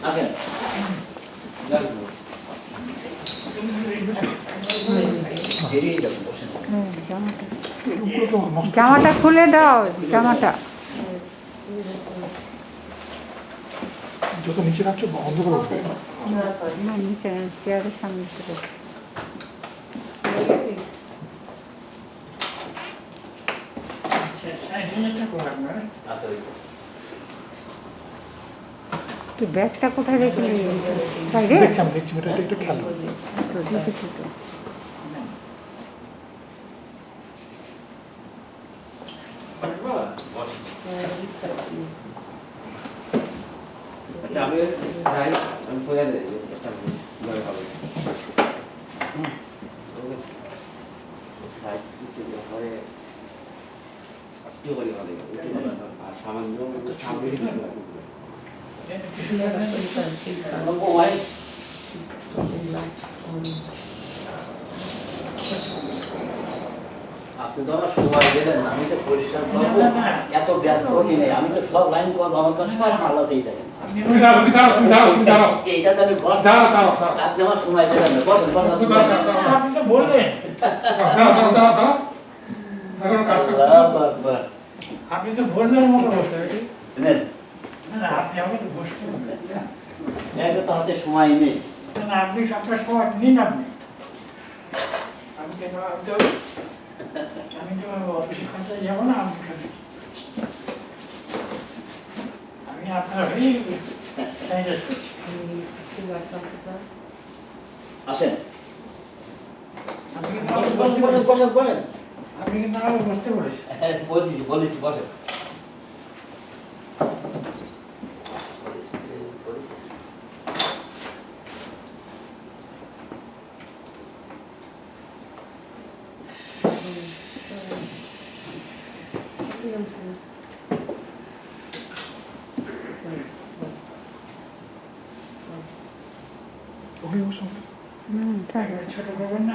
আসেন জামাটা জামাটা খুলে দাও জামাটা। যত নিচে রাখছো বন্ধ করে না নিচে চেয়ারের সামনে তুই ব্যাগটা কোথায় রেখে বাইরে? দেখছি আমি দেখছি এটা একটা খেলো। দেখেছি তো আচ্ছা আমি যাই আমি আর সামান্য আপনি তো আমার সময় দেবেন না আমি তো পরিষ্কার করব। এত ব্যস্ত কি নেই আমি তো সব লাইন করব আমার কাছে সব মাল আছে দেখেন। তুমি দাঁড়াও তুমি দাঁড়াও তুমি দাঁড়াও তুমি দাঁড়াও এইটা তো আমি বল- দাঁড়াও দাঁড়াও দাঁড়াও আপনি আমার সময় দেবেন না বসেন বসেন আপনি তো বললেন। কাজটা হবে। আপনি তো বললেন আমাকে বসতে না আপনি আমাকে বসতে একে তো হাতে সময় নেই। না আপনি সবটা সময় নিন আপনি। আমি কেন আমি তো আমি তো অফিসের কাছে যাব না আমি আমি আপনার হয়েই স্যানিটাইজ করছি। আসেন। আপনি কিন্তু বসেন। আপনি কিন্তু আমাকে বসতে বলেছেন। বলছি বলেছি বসেন। ওখানে বসো। হুম ছোট করবেন না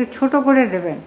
একটু ছোট করে দেবেন।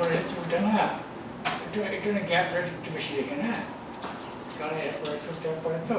কানের উপরে চুলটা না একটু একটু না গ্যাপ একটু বেশি রেখে না কারণ এরপরে চুলটা পরে তো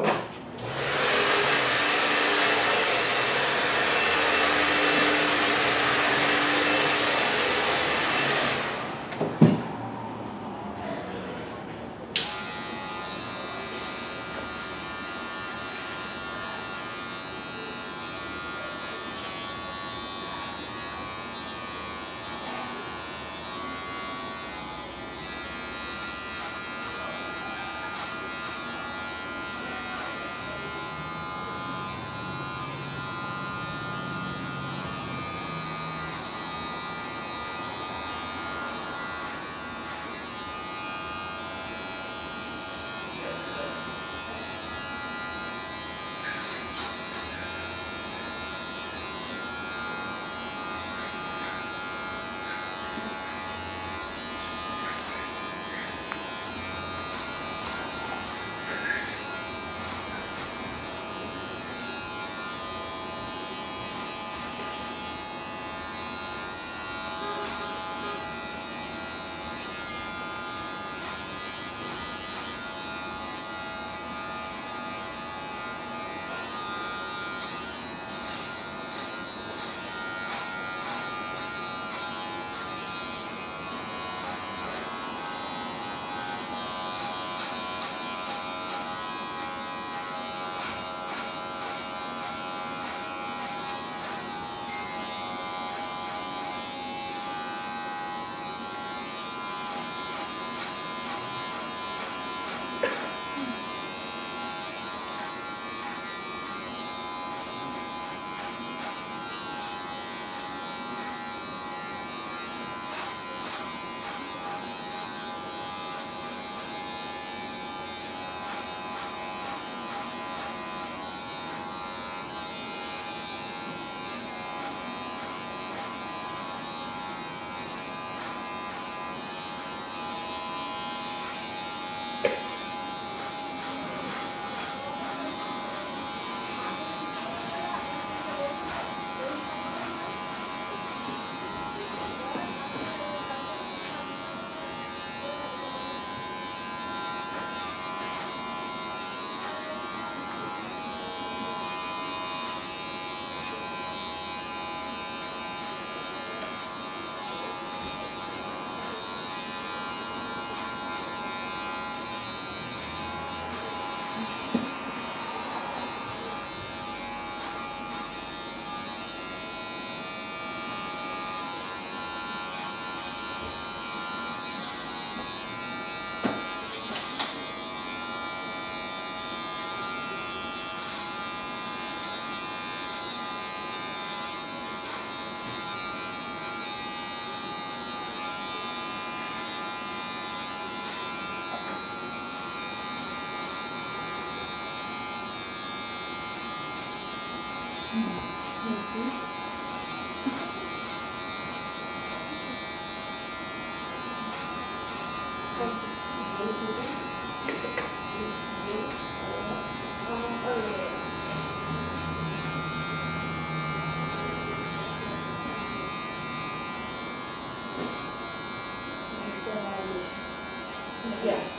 Yeah.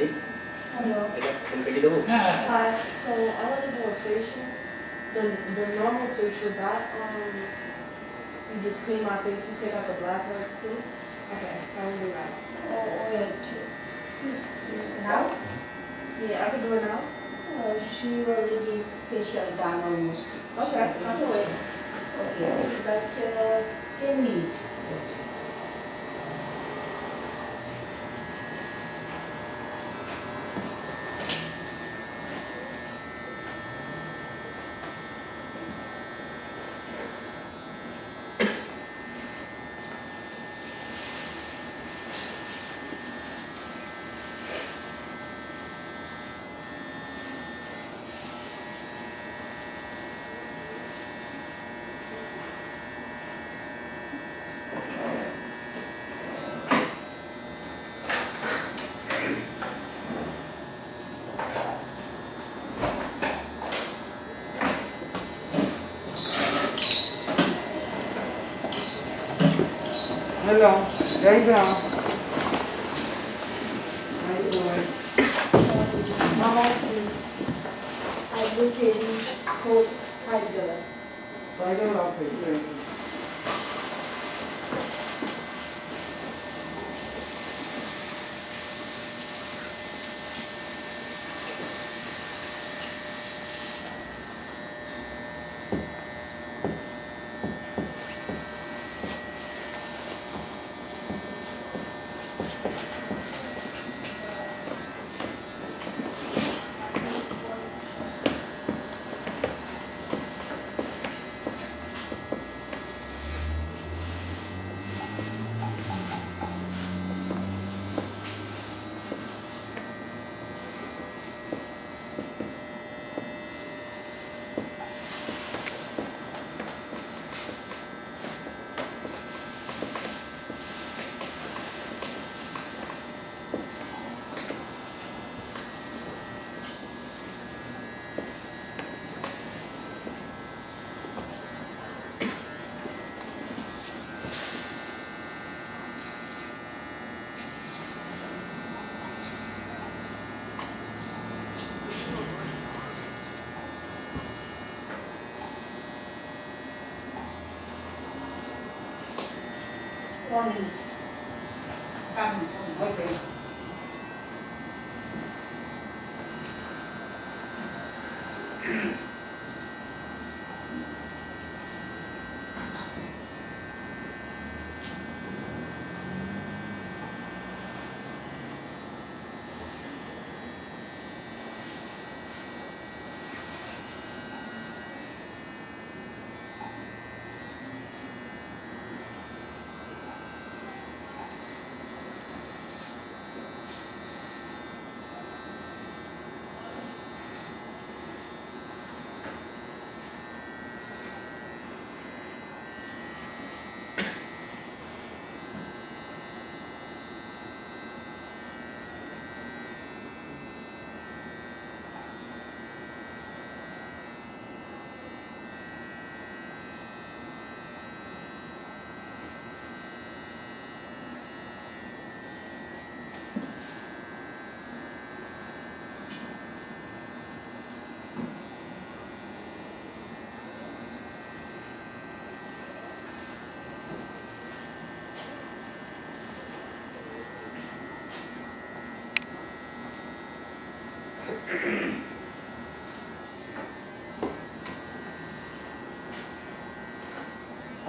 Hello. Hello. Can pick it up? Hi. So I want to do a facial. The, the normal facial that um you just clean my face, you take out the black parts too. Okay, I will do that. Oh, oh yeah. Now? Yeah, I can do it now. Uh, she already did facial done almost. Okay, I can wait. Okay, let's get a meat. Hello जय पे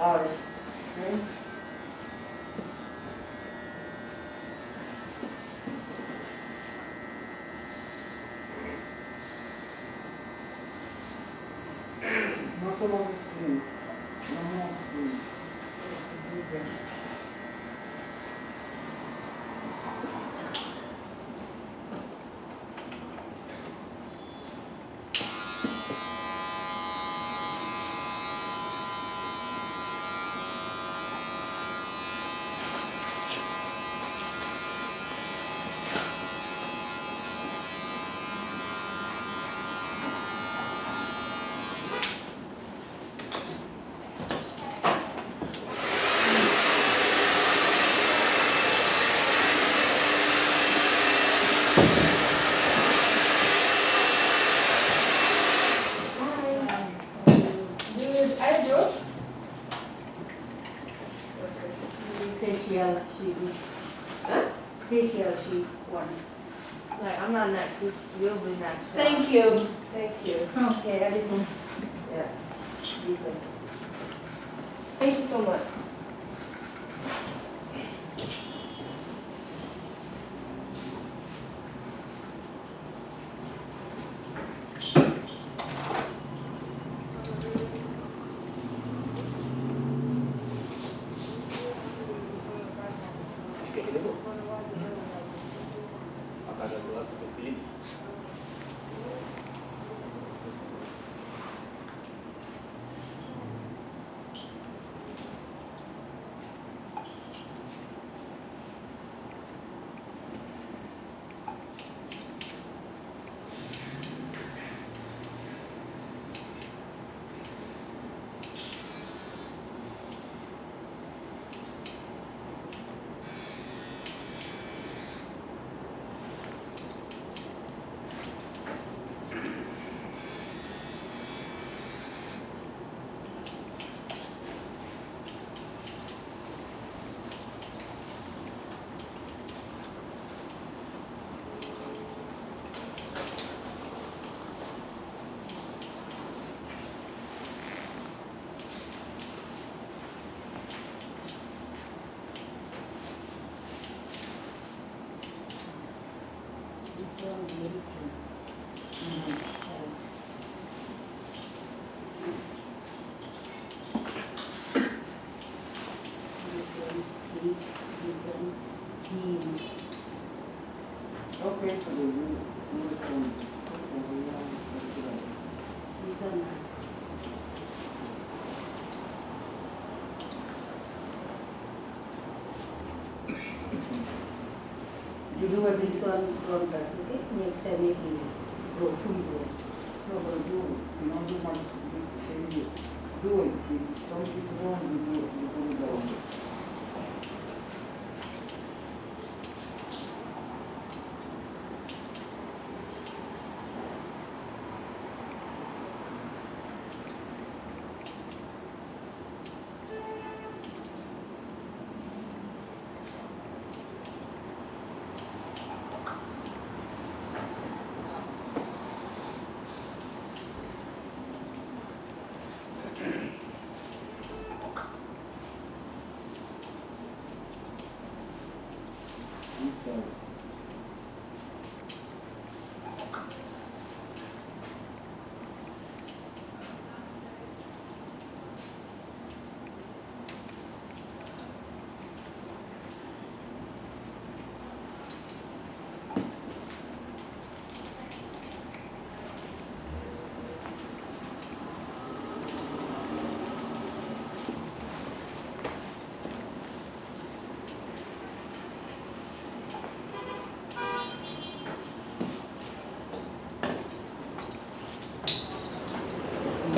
Amém. Facial, she, huh? Facial, she one. Like, I'm not next, you'll be next. Thank you, thank you. Okay, everything. Yeah. These are- Thank you so much. do a from broadcast, okay? Next time we will go through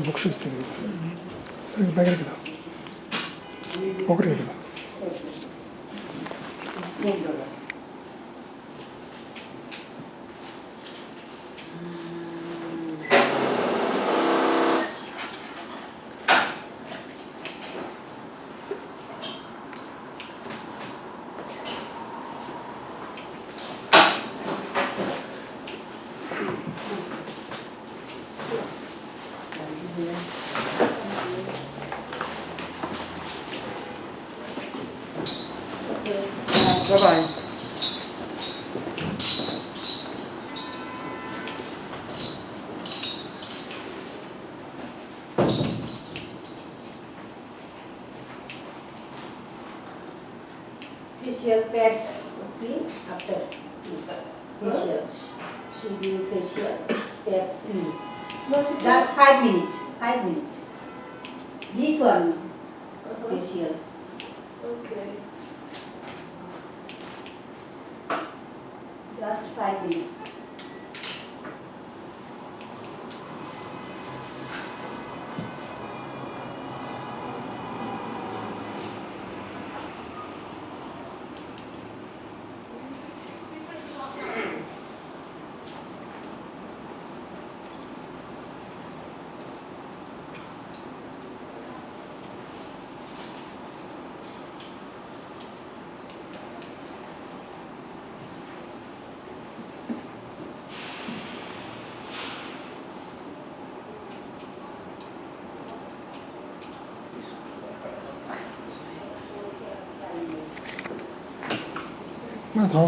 僕手術する。それがバイカけど。Clean after facial. She do facial pad clean. Just five minutes, five minutes. This one uh-huh. facial. Okay. Just five minutes. না থাও